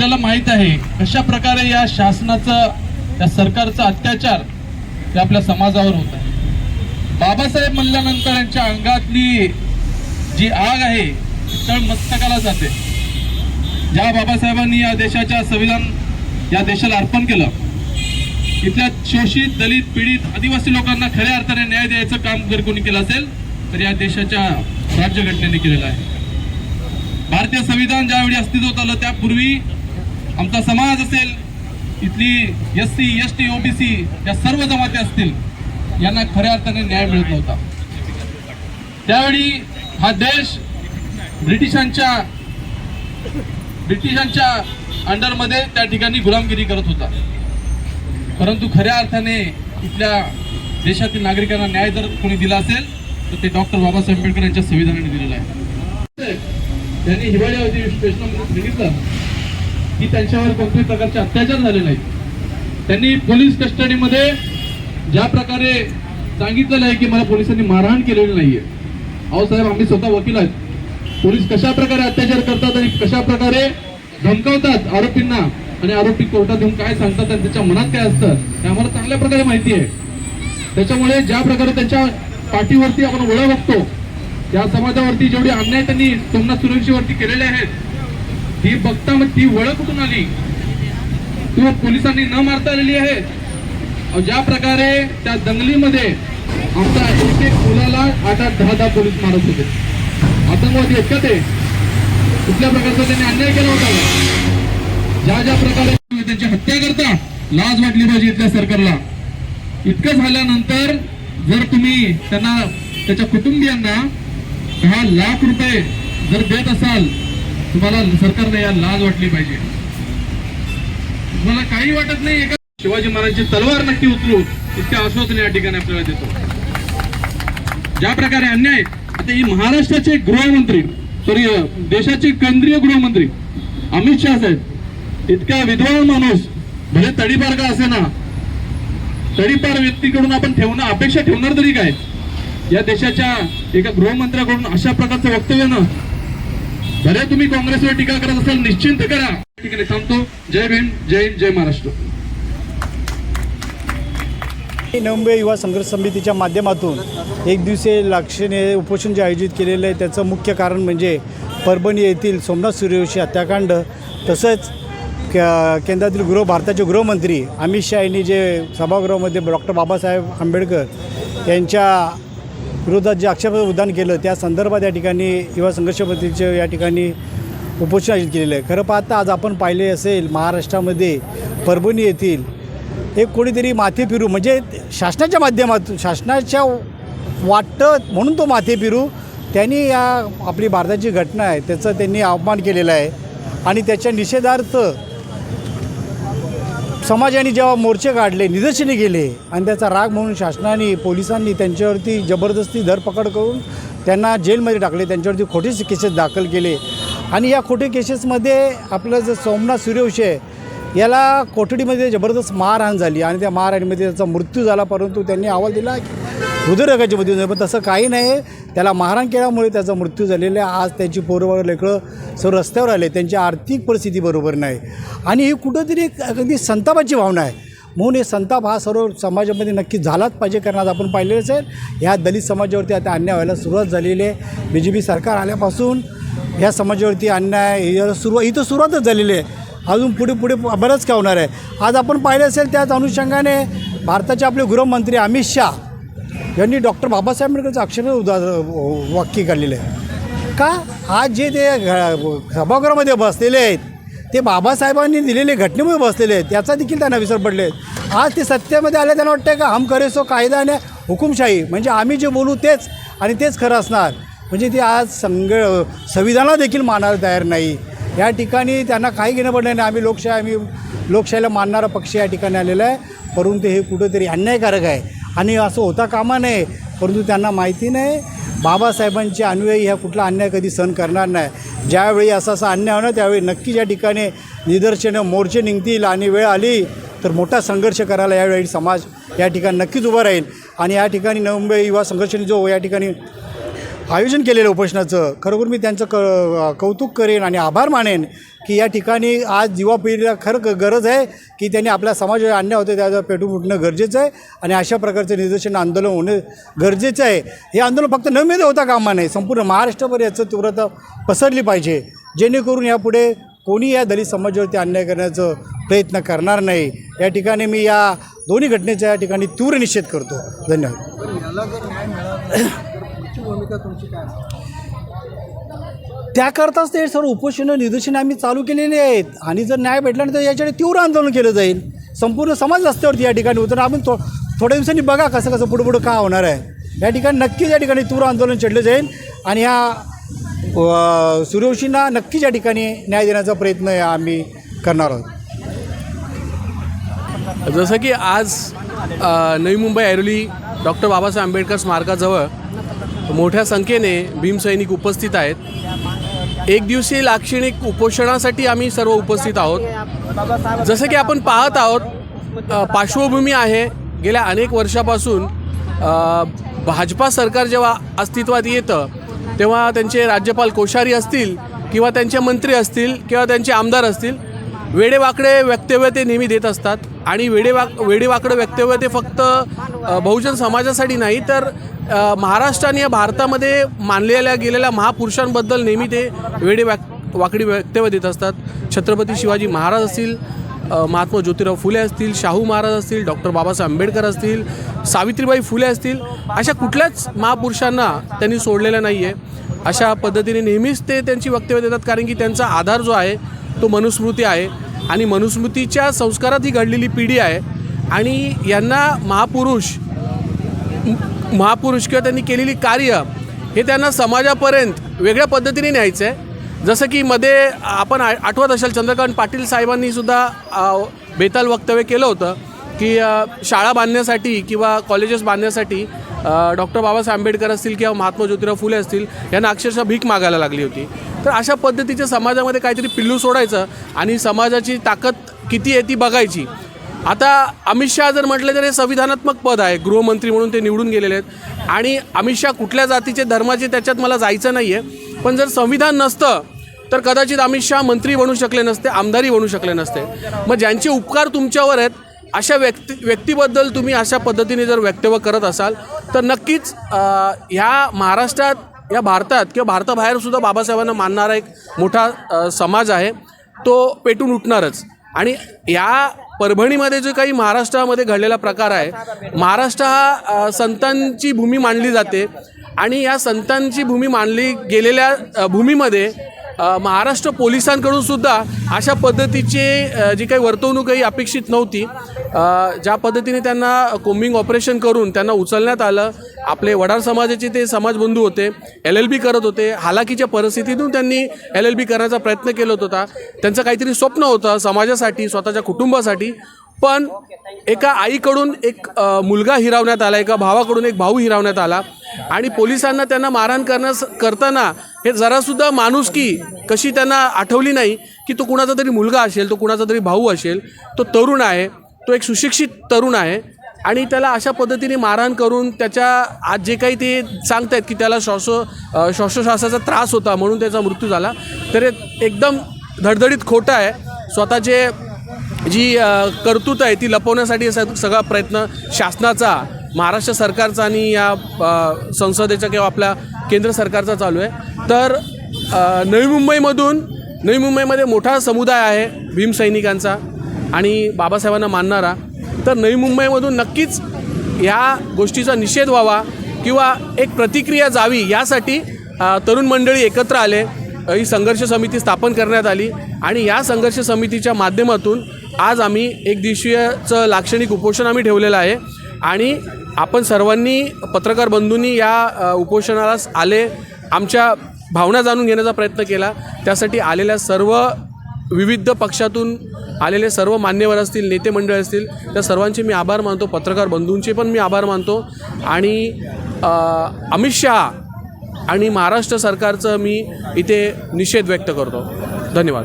आपल्याला माहीत आहे कशा प्रकारे या शासनाचं या सरकारचा अत्याचार ते आपल्या समाजावर होत आहे. बाबासाहेब म्हणल्यानंतर यांच्या अंगातली जी आग आहे ती तळ मस्तकाला जाते. ज्या बाबासाहेबांनी या देशाच्या संविधान या देशाला अर्पण केलं इथल्या शोषित दलित पीडित आदिवासी लोकांना खऱ्या अर्थाने न्याय द्यायचं काम जर कोणी केलं असेल तर या देशाच्या राज्यघटनेने केलेलं आहे. भारतीय संविधान ज्यावेळी अस्तित्वात आलं त्यापूर्वी आमचा समाज असेल इथली S C S T OBC या सर्व जमाती असतील यांना खऱ्या अर्थाने न्याय मिळत नव्हता. त्यावेळी हा देश ब्रिटिशांच्या ब्रिटिशांच्या अंडरमध्ये त्या ठिकाणी गुलामगिरी करत होता. परंतु खऱ्या अर्थाने इथल्या देशातील नागरिकांना न्याय जर कोणी दिला असेल तर ते डॉक्टर बाबासाहेब आंबेडकर यांच्या संविधानाने दिलेलं आहे. त्यांनी हिवाळी स्पेशल सांगितलं. की त्यांच्यावर कोणत्याही प्रकारचे अत्याचार झाले नाहीत. त्यांनी पोलीस कस्टडीमध्ये ज्या प्रकारे सांगितलेलं आहे की मला पोलिसांनी मारहाण केलेली नाहीये. अहो साहेब आम्ही स्वतः वकील आहेत. पोलीस कशा प्रकारे अत्याचार करतात आणि कशा प्रकारे धमकावतात आरोपींना? आणि आरोपी कोर्टात येऊन काय सांगतात आणि त्याच्या मनात काय असतं हे आम्हाला चांगल्या प्रकारे माहिती आहे. त्याच्यामुळे ज्या प्रकारे त्यांच्या पाठीवरती आपण ओळख बघतो या समाजावरती जेवढे अन्याय त्यांनी सोमनाथ सुरक्षेवरती केलेले आहेत ही बघता मग ती वळ कुठून आली? किंवा पोलिसांनी न मारता आलेली आहे? ज्या प्रकारे त्या दंगलीमध्ये आमच्या एक एक मुलाला आठ आठ दहा दहा पोलीस मारत होते. आतंकवादी आहेत का ते कुठल्या प्रकारचा त्यांनी अन्याय केला होता? ज्या ज्या प्रकारे तुम्ही त्यांची हत्या करता लाज वाटली पाहिजे इथल्या सरकारला. इतकं झाल्यानंतर जर तुम्ही त्यांना त्याच्या कुटुंबियांना दहा लाख रुपये जर देत असाल तुम्हाला सरकारने या लाज वाटली पाहिजे. तुम्हाला काही वाटत नाही एका शिवाजी महाराजांची तलवार नक्की उचलू इतके आश्वासन या ठिकाणी आपल्याला देतो. ज्या प्रकारे अन्याय आता ही महाराष्ट्राचे गृहमंत्री सॉरी देशाचे केंद्रीय गृहमंत्री अमित शहा साहेब इतका विद्वान माणूस भले तडीपार का असे ना तडीपार व्यक्तीकडून आपण ठेवणं अपेक्षा ठेवणार तरी काय? या देशाच्या एका गृहमंत्र्याकडून अशा प्रकारचं वक्तव्य ना भले तुम्ही काँग्रेसवर टीका करत असाल निश्चिंत करा. ठिकाणी थांबतो. जय भीम जय हिंद जय महाराष्ट्र. नवमुंबई युवा संघर्ष समितीच्या माध्यमातून एक दिवसीय लाक्षणीय उपोषण जे आयोजित केलेलं आहे त्याचं मुख्य कारण म्हणजे परभणी येथील सोमनाथ सूर्यवंशी हत्याकांड तसंच क- केंद्रातील गृह भारताचे गृहमंत्री अमित शहा यांनी जे सभागृहामध्ये डॉक्टर बाबासाहेब आंबेडकर यांच्या विरोधात जे आक्षेप उद्यान केलं त्या संदर्भात या ठिकाणी युवा संघर्ष या ठिकाणी उपोषण आयोजित केलेलं आहे. खरं पाहता आज आपण पाहिले असेल महाराष्ट्रामध्ये परभणी येथील एक कोणीतरी माथे फिरू म्हणजे शासनाच्या माध्यमातून शासनाच्या वाटतं म्हणून तो माथे फिरू त्यांनी या आपली भारताची घटना आहे त्याचं त्यांनी अपमान केलेला आहे. आणि त्याच्या निषेधार्थ समाजाने जेव्हा मोर्चे काढले निदर्शने केले आणि त्याचा राग म्हणून शासनाने पोलिसांनी त्यांच्यावरती जबरदस्ती धरपकड करून त्यांना जेलमध्ये टाकले त्यांच्यावरती खोटे केसेस दाखल केले. आणि या खोटे केसेसमध्ये आपलं जे सोमनाथ सूर्यवंशी आहे याला कोठडीमध्ये जबरदस्त मारहाण झाली आणि त्या मारहाणीमध्ये त्याचा मृत्यू झाला परंतु त्यांनी अहवाल दिला की हृदयरोगाची मृत्यू झाली पण तसं काही नाही. त्याला मारहाण केल्यामुळे त्याचा मृत्यू झालेला आहे. आज त्याची पोरं लेकळं सर्व रस्त्यावर आले. त्यांची आर्थिक परिस्थिती बरोबर नाही. आणि ही कुठंतरी एक अगदी संतापाची भावना आहे. म्हणून हे संताप हा सर्व समाजामध्ये नक्की झालाच पाहिजे. कारण आज आपण पाहिलेलंच आहे. ह्या दलित समाजावरती आता अन्याय व्हायला सुरुवात झालेली आहे. बी जे पी सरकार आल्यापासून ह्या समाजावरती अन्याय सुरुवात सुरुवात इथं सुरुवातच झालेली आहे. अजून पुढे पुढे बरंच काय होणार आहे? आज आपण पाहिलं असेल त्याच अनुषंगाने भारताचे आपले गृहमंत्री अमित शाह यांनी डॉक्टर बाबासाहेब आंबेडकरचं अक्षर उदा वाक्य काढलेलं आहे. का? आज जे ते घ- सभागृहामध्ये बसलेले आहेत ते बाबासाहेबांनी दिलेले घटनेमुळे बसलेले आहेत याचा देखील त्यांना विसर पडले आहेत. आज ते सत्तेमध्ये आले त्यांना वाटतं का हम खरेसो कायदा आणि हुकुमशाही. म्हणजे आम्ही जे बोलू तेच आणि तेच खरं असणार. म्हणजे ते आज संग संविधानाला देखील मानायला तयार नाही. या ठिकाणी त्यांना काही घेणं पडलं नाही. आम्ही लोकशाही आम्ही लोकशाहीला मानणारा पक्ष या ठिकाणी आलेला आहे. परंतु हे कुठंतरी अन्यायकारक आहे. आणि असं होता कामा नये परंतु त्यांना माहिती नाही. बाबासाहेबांचे अनुयायी ह्या कुठला अन्याय कधी सहन करणार नाही. ज्यावेळी असा असा अन्याय होणार त्यावेळी नक्की या ठिकाणी निदर्शनं मोर्चे निघतील आणि वेळ आली तर मोठा संघर्ष करायला यावेळी समाज या ठिकाणी नक्कीच उभा राहील. आणि या ठिकाणी नवमुंबई युवा संघर्ष जो या ठिकाणी आयोजन केलेलं उपोषणाचं खरोखर मी त्यांचं क कौतुक करेन आणि आभार मानेन. की या ठिकाणी आज युवा पिढीला खरं गरज आहे की त्यांनी आपल्या समाजावर अन्याय होते त्याचं पेटून फुटणं गरजेचं आहे आणि अशा प्रकारचे निदर्शन आंदोलन होणं गरजेचं आहे. हे आंदोलन फक्त नवमध्ये होता कामा नाही संपूर्ण महाराष्ट्रभर याचं तीव्रता पसरली पाहिजे. जेणेकरून यापुढे कोणी या दलित समाजावरती अन्याय करण्याचं प्रयत्न करणार नाही. या ठिकाणी मी या दोन्ही घटनेचा या ठिकाणी तीव्र निषेध करतो. धन्यवाद याला जर न्याय मिळाला तर पुढची भूमिका तुमची काय त्याकरताच ते सर्व उपोषणं निदर्शनं आम्ही चालू केलेली आहेत. आणि जर न्याय भेटला नाही तर याच्याकडे तीव्र आंदोलन केलं जाईल. संपूर्ण समाज रस्त्यावरती या ठिकाणी उतर आपण थो थोड्या दिवसांनी बघा कसं कसं पुढं पुढं का होणार आहे. या ठिकाणी नक्कीच या ठिकाणी तीव्र आंदोलन छेडलं जाईल. आणि ह्या सूर्यवंशींना नक्कीच या ठिकाणी न्याय देण्याचा प्रयत्न आम्ही करणार आहोत. जसं की आज नवी मुंबई ऐरोली डॉक्टर बाबासाहेब आंबेडकर स्मारकाजवळ मोठ्या संख्येने भीमसैनिक उपस्थित आहेत. एक दिवसीय लाक्षणिक उपोषणासाठी आम्ही सर्व उपस्थित आहोत. जसं की आपण पाहत आहोत पार्श्वभूमी आहे. गेल्या अनेक वर्षापासून भाजपा सरकार जेव्हा अस्तित्वात येतं तेव्हा त्यांचे राज्यपाल कोश्यारी असतील किंवा त्यांचे मंत्री असतील किंवा त्यांचे आमदार असतील वेडेवाकडे वक्तव्य ते नेहमी देत असतात. आणि वेडेवाक वेडेवाकडं वक्तव्य ते फक्त बहुजन समाजासाठी नाही तर महाराष्ट्र आणि या भारतामध्ये मानलेल्या गेलेल्या महापुरुषांबद्दल नेहमी ते वेडे वाक वाकडी वक्तव्य देत असतात. छत्रपती शिवाजी महाराज असतील महात्मा ज्योतिराव फुले असतील शाहू महाराज असतील डॉक्टर बाबासाहेब आंबेडकर असतील सावित्रीबाई फुले असतील अशा कुठल्याच महापुरुषांना त्यांनी सोडलेलं नाही आहे अशा पद्धतीने नेहमीच ते त्यांची वक्तव्य देतात कारण की त्यांचा आधार जो आहे तो मनुस्मृती आहे आणि मनुस्मृतीच्या संस्कारात ही घडलेली पिढी आहे. आणि यांना महापुरुष महापुरुष किंवा त्यांनी केलेली कार्य हे त्यांना समाजापर्यंत वेगळ्या पद्धतीने न्यायचं आहे. जसं की मध्ये आपण आठवत असेल चंद्रकांत पाटील साहेबांनी सुद्धा बेताल वक्तव्य केलं होतं की शाळा बांधण्यासाठी किंवा कॉलेजेस बांधण्यासाठी डॉक्टर बाबासाहेब आंबेडकर असतील किंवा महात्मा ज्योतिराव फुले असतील यांना अक्षरशः भीक मागायला लागली होती. तर अशा पद्धतीच्या समाजामध्ये काहीतरी पिल्लू सोडायचं आणि समाजाची ताकद किती आहे ती बघायची. आता अमित शहा जर म्हटलं तर हे संविधानात्मक पद आहे गृहमंत्री म्हणून ते निवडून गेलेले आहेत. आणि अमित शहा कुठल्या जातीचे धर्माचे त्याच्यात मला जायचं नाही आहे पण जर संविधान नसतं तर कदाचित अमित शहा मंत्री बनू शकले नसते आमदारी बनू शकले नसते. मग ज्यांचे उपकार तुमच्यावर आहेत अशा व्यक्ती व्यक्तीबद्दल तुम्ही अशा पद्धतीने जर वक्तव्य करत असाल तर नक्कीच ह्या महाराष्ट्रात या भारतात किंवा भारताबाहेर सुद्धा बाबासाहेबांना मानणारा एक मोठा समाज आहे. तो पेटून उठणारच. आणि या परभणीमध्ये जो काही महाराष्ट्रामध्ये घडलेला प्रकार आहे महाराष्ट्र हा संतांची भूमी मानली जाते. आणि या संतांची भूमी मानली गेलेल्या भूमीमध्ये महाराष्ट्र पोलिसांकडून सुद्धा अशा पद्धतीचे जी काही वर्तवणूक काही अपेक्षित नव्हती ज्या पद्धतीने त्यांना कोम्बिंग ऑपरेशन करून त्यांना उचलण्यात आलं. आपले वडार समाजाचे ते समाजबंधू होते एल एल बी करत होते. हालाकीच्या परिस्थितीतून त्यांनी एल एल बी करण्याचा प्रयत्न केला होता. त्यांचं काहीतरी स्वप्न होतं समाजासाठी स्वतःच्या कुटुंबासाठी. पण एका आईकडून एक मुलगा हिरावण्यात आला एका भावाकडून एक भाऊ हिरावण्यात आला. आणि पोलिसांना त्यांना मारहाण करण्यास करताना हे जरासुद्धा माणुसकी कशी त्यांना आठवली नाही की तो कुणाचा तरी मुलगा असेल तो कुणाचा तरी भाऊ असेल तो तरुण आहे तो एक सुशिक्षित तरुण आहे आणि त्याला अशा पद्धतीने मारहाण करून त्याच्या आज जे काही ते सांगतायत की त्याला श्वासो श्वासोश्वासाचा त्रास होता म्हणून त्याचा मृत्यू झाला. तर हे एकदम धडधडीत खोटं आहे. स्वतःचे जी अ, कर्तृत्व आहे ती लपवण्यासाठी असा सगळा प्रयत्न शासनाचा महाराष्ट्र सरकारचा आणि या संसदेचा किंवा आपल्या केंद्र सरकारचा चालू आहे. तर नवी मुंबईमधून नवी मुंबईमध्ये मोठा समुदाय आहे भीमसैनिकांचा आणि बाबासाहेबांना मानणारा. तर नवी मुंबईमधून नक्कीच ह्या गोष्टीचा निषेध व्हावा किंवा एक प्रतिक्रिया जावी यासाठी तरुण मंडळी एकत्र आले. ही संघर्ष समिती स्थापन करण्यात आली आणि या संघर्ष समितीच्या माध्यमातून आज आम्ही एक दिवशीयचं लाक्षणिक उपोषण आम्ही ठेवलेलं आहे. आणि आपण सर्वांनी पत्रकार बंधूंनी या उपोषणाला आले आमच्या भावना जाणून घेण्याचा प्रयत्न केला. त्यासाठी आलेल्या सर्व विविध पक्षातून आलेले सर्व मान्यवर असतील नेते मंडळ असतील त्या सर्वांचे मी आभार मानतो. पत्रकार बंधूंचे पण मी आभार मानतो. आणि अमित शहा आणि महाराष्ट्र सरकारचं मी इथे निषेध व्यक्त करतो. धन्यवाद.